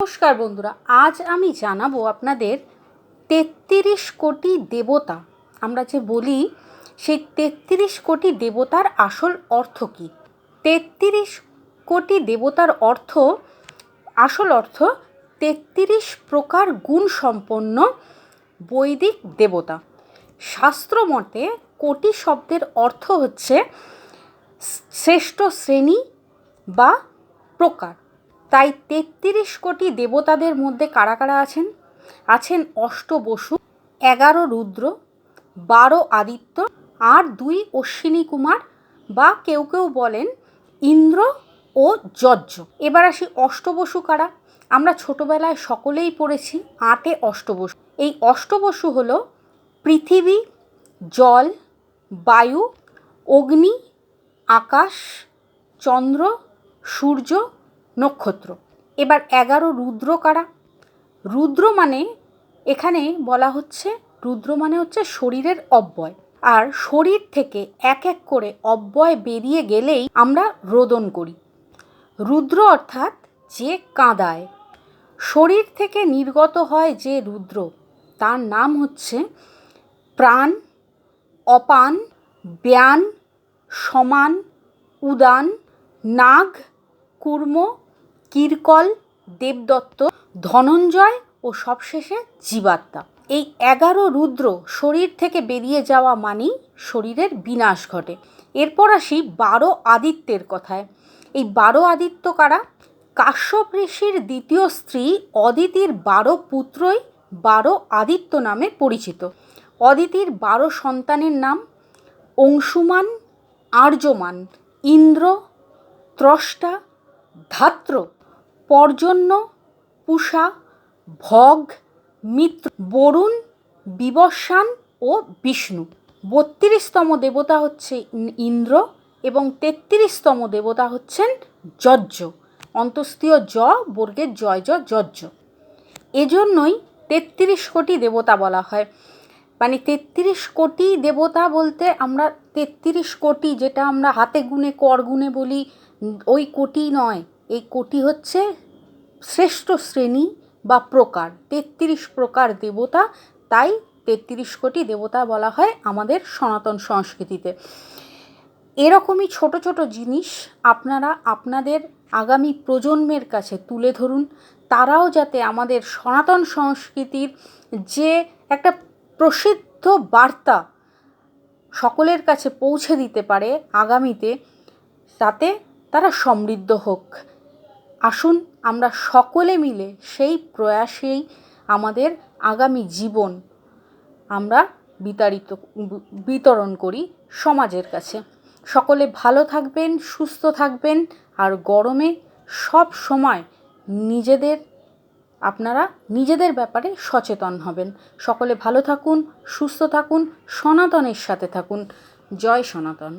নমস্কার বন্ধুরা, আজ আমি জানাব আপনাদের তেত্রিশ কোটি দেবতা। আমরা যে বলি, সেই তেত্রিশ কোটি দেবতার আসল অর্থ কী? তেত্রিশ কোটি দেবতার অর্থ, আসল অর্থ তেত্রিশ প্রকার গুণ সম্পন্ন বৈদিক দেবতা। শাস্ত্র মতে কোটি শব্দের অর্থ হচ্ছে শ্রেষ্ঠ শ্রেণি বা প্রকার। তাই তেত্রিশ কোটি দেবতাদের মধ্যে কারা কারা আছেন? আছেন অষ্টবসু এগারো রুদ্র, বারো আদিত্য, আর দুই অশ্বিনী কুমার বা কেউ কেউ বলেন ইন্দ্র ও যজ্ঞ এবার আসি অষ্টবসু কারা? আমরা ছোটোবেলায় সকলেই পড়েছি আটে অষ্টবসু এই অষ্টবসু হলো পৃথিবী, জল, বায়ু, অগ্নি, আকাশ, চন্দ্র, সূর্য নক্ষত্র। এবার এগারো রুদ্র কারা? রুদ্র মানে এখানে বলা হচ্ছে, রুদ্র মানে হচ্ছে শরীরের অব্যয়। আর শরীর থেকে এক এক করে অব্যয় বেরিয়ে গেলেই আমরা রোদন করি। রুদ্র অর্থাৎ যে কাঁদায়। শরীর থেকে নির্গত হয় যে রুদ্র, তার নাম হচ্ছে প্রাণ, অপান, ব্যান, সমান, উদান, নাগ, কুর্ম কিরকল, দেবদত্ত, ধনঞ্জয় ও সবশেষে জীবাত্মা। এই এগারো রুদ্র শরীর থেকে বেরিয়ে যাওয়া মানেই শরীরের বিনাশ ঘটে। এরপর আসি বারো আদিত্যের কথায়। এই বারো আদিত্য কারা? কাশ্যপ ঋষির দ্বিতীয় স্ত্রী অদিতির বারো পুত্রই বারো আদিত্য নামে পরিচিত। অদিতির বারো সন্তানের নাম অংশুমান, আর্যমান, ইন্দ্র, ত্রষ্টা, ধাত্র। পর্জন্য, পুষা, ভগ, মিত্র, বরুণ বিবস্বান ও বিষ্ণু। বত্রিশতম দেবতা হচ্ছে ইন্দ্র এবং তেত্রিশতম দেবতা হচ্ছেন যজ্ঞ। অন্তস্তীয় জ বর্গের জয় জ এজন্যই তেত্রিশ কোটি দেবতা বলা হয়। মানে তেত্রিশ কোটি দেবতা বলতে আমরা তেত্রিশ কোটি যেটা আমরা হাতে গুনে, কর গুনে বলি, ওই কোটি নয়। এই কোটি হচ্ছে শ্রেষ্ঠ শ্রেণি বা প্রকার, তেত্রিশ প্রকার দেবতা, তাই তেত্রিশ কোটি দেবতা বলা হয় আমাদের সনাতন সংস্কৃতিতে। এরকমই ছোট ছোট জিনিস আপনারা আপনাদের আগামী প্রজন্মের কাছে তুলে ধরুন। তারাও যাতে আমাদের সনাতন সংস্কৃতির যে একটা প্রসিদ্ধ বার্তা সকলের কাছে পৌঁছে দিতে পারে আগামীতে, তাতে তারা সমৃদ্ধ হোক। আসুন আমরা সকলে মিলে সেই প্রয়াসেই আমাদের আগামী জীবন আমরা বিতাড়িত, বিতরণ করি সমাজের কাছে। সকলে ভালো থাকবেন, সুস্থ থাকবেন আর গরমে সব সময় নিজেদের, আপনারা নিজেদের ব্যাপারে সচেতন হবেন। সকলে ভালো থাকুন, সুস্থ থাকুন, সনাতনের সাথে থাকুন। জয় সনাতন।